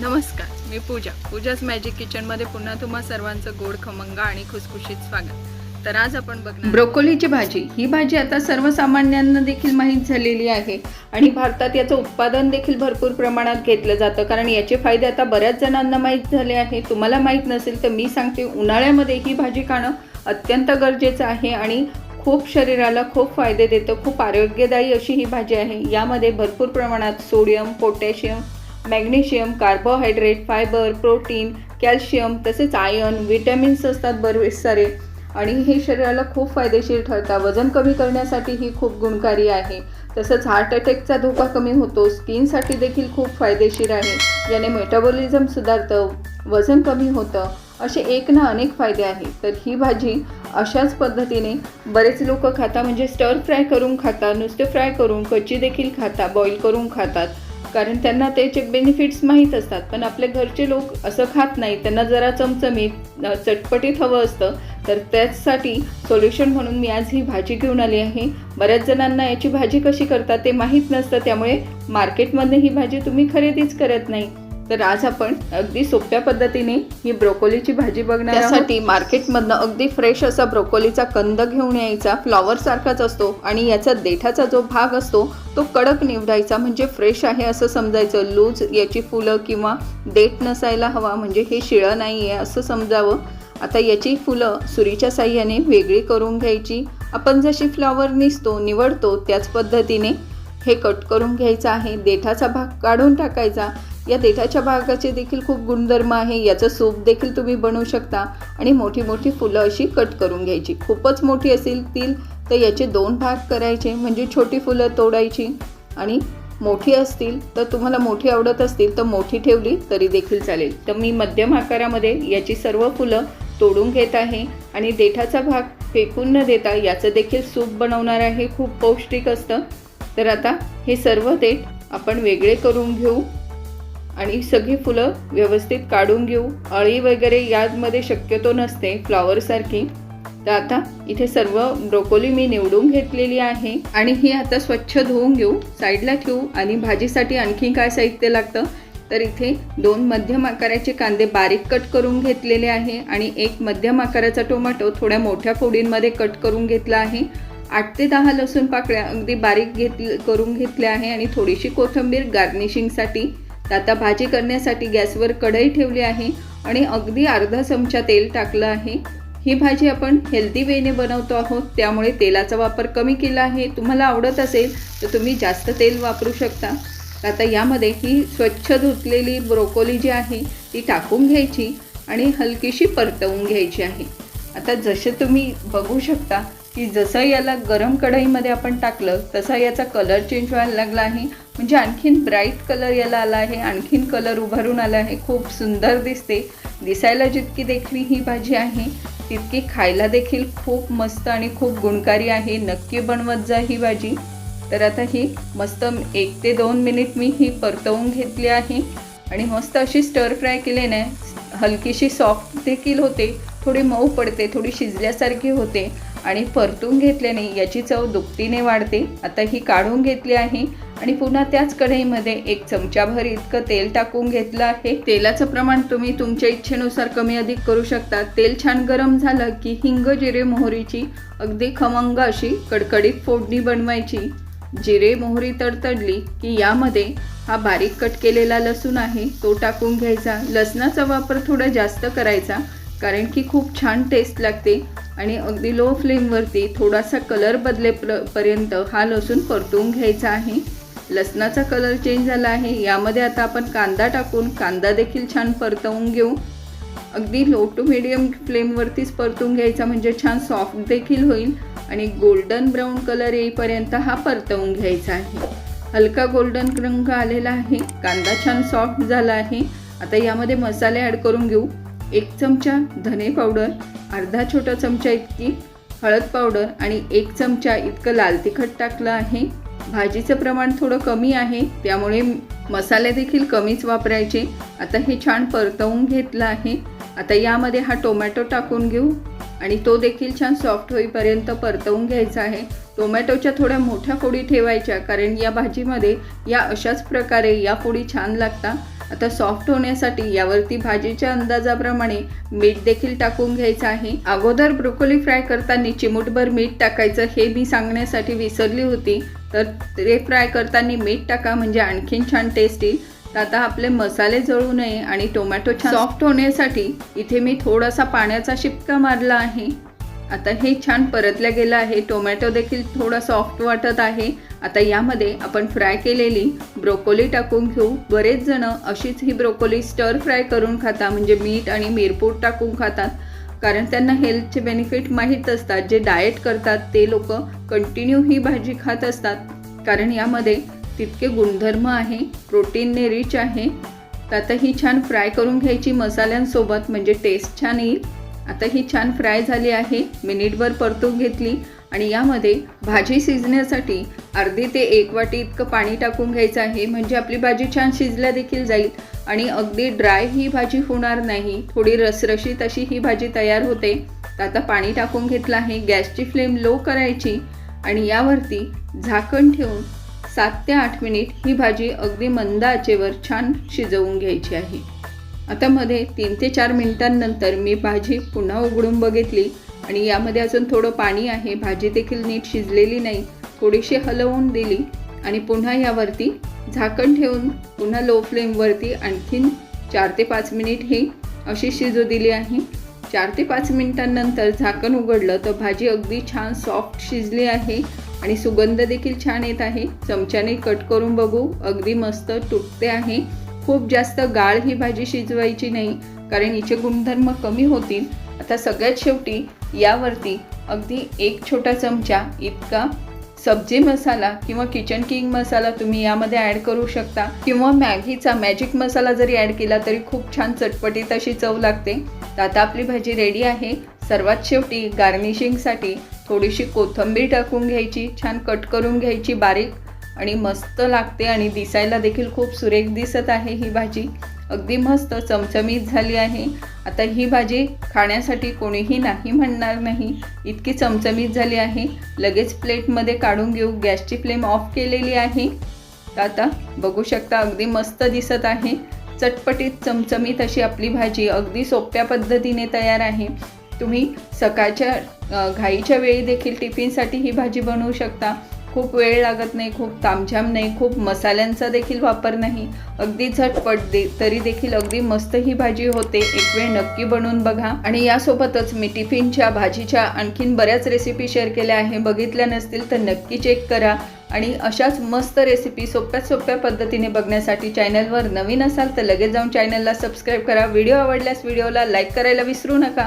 नमस्कार मी पूजा. पूजाच मॅजिक किचनमध्ये पुन्हा तुम्हा सर्वांचं गोड खमंग आणि खुसखुशीत स्वागत. तर आज आपण बघणार ब्रोकोलीची भाजी. ही भाजी आता सर्वसामान्यांना देखील माहीत झालेली आहे आणि भारतात याचं उत्पादन देखील भरपूर प्रमाणात घेतलं जातं. कारण याचे फायदे आता बऱ्याच जणांना माहीत झाले आहे तुम्हाला माहीत नसेल तर मी सांगते उन्हाळ्यामध्ये ही भाजी खाणं अत्यंत गरजेचं आहे आणि खूप शरीराला खूप फायदे देतं खूप आरोग्यदायी अशी ही भाजी आहे. यामध्ये भरपूर प्रमाणात sodium potassium magnesium carbohydrate fibre protein calcium तसेच आयर्न विटॅमिन्स असतात बरेच सारे. आणि हे शरीराला खूप फायदेशीर ठरतात. वजन कमी करण्यासाठी ही खूप गुणकारी आहे. तसंच हार्ट अटॅकचा धोका कमी होतो. स्किनसाठी देखील खूप फायदेशीर आहे. याने मेटाबॉलिझम सुधारतं. वजन कमी होतं. असे एक ना अनेक फायदे आहेत. तर ही भाजी अशाच पद्धतीने बरेच लोक खाता. म्हणजे स्टर फ्राय करून खाता. नुसते फ्राय करून कच्ची देखील खाता. बॉईल करून खातात. कारण त्यांना त्याचे बेनिफिट्स माहीत असतात पण आपले घरचे लोक असं खात नाही त्यांना जरा चमचमीत चटपटीत हवं असतं तर त्याचसाठी सोल्युशन म्हणून मी आज ही भाजी घेऊन आली आहे. बऱ्याच जणांना याची भाजी कशी करतात ते माहीत नसतं त्यामुळे मार्केटमध्ये ही भाजी तुम्ही खरेदीच करत नाही. तर आज आपण अगदी सोप्या पद्धतीने ही ब्रोकोलीची भाजी बघणार त्यासाठी मार्केटमधनं अगदी फ्रेश असा ब्रोकोलीचा कंद घेऊन यायचा. फ्लॉवर सारखाच असतो आणि याचा देठाचा जो भाग असतो तो कडक निवडायचा. म्हणजे फ्रेश आहे असं समजायचं. लूज याची फुलं किंवा देठ नसायला हवा. म्हणजे हे शिळं नाही आहे असं समजावं. आता याची फुलं सुरीच्या साह्याने वेगळी करून घ्यायची. आपण जशी फ्लॉवर निसतो निवडतो त्याच पद्धतीने हे कट करून घ्यायचं आहे. देठाचा भाग काढून टाकायचा. या देठाच्या भागाचे देखील खूप गुणधर्म आहे. याचं सूप देखील तुम्ही बनवू शकता. आणि मोठी मोठी फुलं अशी कट करून घ्यायची. खूपच मोठी असतील तर याचे दोन भाग करायचे. म्हणजे छोटी फुलं तोडायची आणि मोठी असतील तर तुम्हाला मोठी आवडत असतील तर मोठी ठेवली तरी देखील चालेल. तर मी मध्यम आकारामध्ये याची सर्व फुलं तोडून घेत आहे. आणि देठाचा भाग फेकून न देता याचं देखील सूप बनवणार आहे. खूप पौष्टिक असतं. तर आता हे सर्व देठ आपण वेगळे करून घेऊ. आणि सगळी फुलं व्यवस्थित काढून घेऊ. अळी वगैरे यामध्ये शक्यतो नसते फ्लॉवरसारखी तर आता इथे सर्व ब्रोकोली मी निवडून घेतलेली आहे. आणि ही आता स्वच्छ धुवून घेऊ. साईडला ठेवू. आणि भाजीसाठी आणखी काय साहित्य लागतं? तर इथे दोन मध्यम आकाराचे कांदे बारीक कट करून घेतलेले आहे. आणि एक मध्यम आकाराचा टोमॅटो थोड्या मोठ्या फोडींमध्ये कट करून घेतला आहे. आठ ते दहा लसूण पाकळ्या अगदी बारीक घेत करून घेतल्या आहे. आणि थोडीशी कोथिंबीर गार्निशिंगसाठी आता भाजी करण्यासाठी गॅसवर कढई ठेवली आहे आणि अगदी अर्धा चमचा तेल टाकलं आहे. ही भाजी आपण हेल्दी वेने बनवतो आहोत. त्यामुळे तेलाचा वापर कमी केला आहे. तुम्हाला आवडत असेल तर तुम्ही जास्त तेल वापरू शकता. आता यामध्ये ही स्वच्छ धुतलेली ब्रोकोली जी आहे ती टाकून घ्यायची आणि हलकीशी परतवून घ्यायची आहे. आता जसे तुम्ही बघू शकता की जसं याला गरम कढईमध्ये आपण टाकलं तसा याचा कलर चेंज व्हायला लागला आहे. म्हणजे आणखीन ब्राईट कलर याला आला आहे आणखीन कलर उभारून आला आहे. खूप सुंदर दिसते. दिसायला जितकी देखील ही भाजी आहे तितकी खायला देखील खूप मस्त आणि खूप गुणकारी आहे. नक्की बनवत जा ही भाजी. तर आता ही मस्त एक ते दोन मिनिट मी ही परतवून घेतली आहे. आणि मस्त अशी स्टर फ्राय केल्याने हलकीशी सॉफ्ट देखील होते. थोडी मऊ पडते थोडी शिजल्यासारखी होते. आणि परतून घेतल्याने याची चव दुपटीने वाढते. आता ही काढून घेतली आहे आणि पुन्हा त्याच कढईमध्ये एक चमचाभर इतकं तेल टाकून घेतलं आहे. तेलाचं प्रमाण तुम्ही तुमच्या इच्छेनुसार कमी अधिक करू शकता. तेल छान गरम झालं की हिंग जिरे मोहरीची अगदी खमंग अशी कडकडीत फोडणी बनवायची. जिरे मोहरी तडतडली की यामध्ये हा बारीक कट केलेला लसूण आहे तो टाकून घ्यायचा. लसणाचा वापर थोडा जास्त करायचा कारण की खूप छान टेस्ट लागते. आणि अगदी लो फ्लेमवरती थोडासा कलर बदले हा लसूण परतवून घ्यायचा आहे. लसणाचा कलर चेंज झाला आहे. यामध्ये आता आपण कांदा टाकून कांदा देखील छान परतवून घेऊ. अगदी लो टू मिडियम फ्लेमवरतीच परतून घ्यायचा म्हणजे छान सॉफ्ट देखील होईल. आणि गोल्डन ब्राऊन कलर येईपर्यंत हा परतवून घ्यायचा आहे. हलका गोल्डन रंग आलेला आहे. कांदा छान सॉफ्ट झाला आहे. आता यामध्ये मसाले ॲड करून घेऊ. एक चमचा धने पावडर अर्धा छोटा चमचा इतकी हळद पावडर आणि एक चमचा इतकं लाल तिखट टाकलं आहे. भाजीचं प्रमाण थोडं कमी आहे त्यामुळे मसाले देखील कमीच वापरायचे. आता हे छान परतवून घेतलं आहे. आता यामध्ये हा टोमॅटो टाकून घेऊ आणि तो देखील छान सॉफ्ट होईपर्यंत परतवून घ्यायचा आहे. टोमॅटोच्या थोड्या मोठ्या फोडी ठेवायच्या कारण या भाजीमध्ये या अशाच प्रकारे या फोडी छान लागतात आता सॉफ्ट होण्यासाठी यावरती भाजीच्या अंदाजाप्रमाणे मीठ देखील टाकून घ्यायचं आहे. अगोदर ब्रोकोली फ्राय करताना चिमूटभर मीठ टाकायचं हे मी सांगण्यासाठी विसरली होती. तर ते फ्राय करताना मीठ टाका म्हणजे आणखीन छान टेस्ट येईल. तर आता आपले मसाले जळू नये आणि टोमॅटो सॉफ्ट होण्यासाठी इथे मी थोडासा पाण्याचा शिपका मारला आहे. आता हे छान परतल्या गेलं आहे. टोमॅटो देखील थोडा सॉफ्ट वाटत आहे. आता यामध्ये आपण फ्राय केलेली ब्रोकोली टाकून घेऊ. बरेच जण अशीच ही ब्रोकोली स्टर फ्राय करून खाता म्हणजे मीठ आणि मिरपूड टाकून खातात. कारण त्यांना हेल्थचे बेनिफिट माहीत असतात. जे डाएट करतात ते लोक कंटिन्यू ही भाजी खात असतात. कारण यामध्ये तितके गुणधर्म आहे प्रोटीनने रिच आहे. तर आता ही छान फ्राय करून घ्यायची मसाल्यांसोबत. म्हणजे टेस्ट छान येईल. आता ही छान फ्राय झाली आहे. मिनिटभर परतून घेतली आणि यामध्ये भाजी शिजण्यासाठी अर्धी ते एक वाटी इतकं पाणी टाकून घ्यायचं आहे. म्हणजे आपली भाजी छान शिजल्या देखील जाईल आणि अगदी ड्राय ही भाजी होणार नाही. थोडी रसरशीत अशी ही भाजी तयार होते. तर आता पाणी टाकून घेतलं आहे. गॅसची फ्लेम लो करायची आणि यावरती झाकण ठेवून सात ते आठ मिनिट ही भाजी अगदी मंद आचेवर छान शिजवून घ्यायची आहे. आता मध्ये तीन ते चार मिनिटांनंतर मी भाजी पुन्हा उघडून बघितली आणि यामध्ये अजून थोडं पाणी आहे. भाजी देखील नीट शिजलेली नाही. थोडीशी हलवून दिली आणि पुन्हा यावरती झाकण ठेवून पुन्हा लो फ्लेमवरती आणखीन चार ते पाच मिनिट ही अशी शिजू दिली आहे. चार ते पाच मिनिटांनंतर झाकण उघडलं तर भाजी अगदी छान सॉफ्ट शिजली आहे आणि सुगंध देखील छान येत आहे. चमच्याने कट करून बघू. अगदी मस्त तुटते आहे. खूप जास्त गाळ ही भाजी शिजवायची नाही कारण हिचे गुणधर्म कमी होतील. आता सगळ्यात शेवटी यावरती अगदी एक छोटा चमचा इतका सब्जी मसाला किंवा किचन किंग मसाला तुम्ही यामध्ये ॲड करू शकता. किंवा मॅगीचा मॅजिक मसाला जरी ॲड केला तरी खूप छान चटपटीत अशी चव लागते. तर आता आपली भाजी रेडी आहे. सर्वात शेवटी गार्निशिंगसाठी थोडीशी कोथिंबीर टाकून घ्यायची छान कट करून घ्यायची बारीक. आणि मस्त लागते आणि दिसायला देखील खूप सुरेख दिसत आहे ही भाजी. अगदी मस्त चमचमीत झाली आहे. आता ही भाजी खाण्यासाठी कोणीही नाही म्हणणार नाही. इतकी चमचमीत झाली आहे. लगेच प्लेटमध्ये काढून घेऊ. गॅसची फ्लेम ऑफ केलेली आहे. आता बघू शकता अगदी मस्त दिसत आहे. चटपटीत चमचमीत अशी आपली भाजी अगदी सोप्या पद्धतीने तयार आहे. तुम्ही सकाळच्या घाईच्या वेळी देखील टिफिनसाठी ही भाजी बनवू शकता. खूप वेळ लागत नाही खूप तामझाम नाही खूप मसाल्यांचा देखील वापर नाही. अगदी झटपट दे तरी देखील अगदी मस्त ही भाजी होते. एक वेळ नक्की बनवून बघा. आणि यासोबतच मी टिफिनच्या भाजीच्या आणखीन बऱ्याच रेसिपी शेअर केल्या आहे. बघितल्या नसतील तर नक्की चेक करा. आणि अशाच मस्त रेसिपी सोप्या सोप्या पद्धतीने बघण्यासाठी चॅनलवर नवीन असाल तर लगेच जाऊन चॅनलला सबस्क्राईब करा. व्हिडिओ आवडल्यास व्हिडिओला लाईक करायला विसरू नका.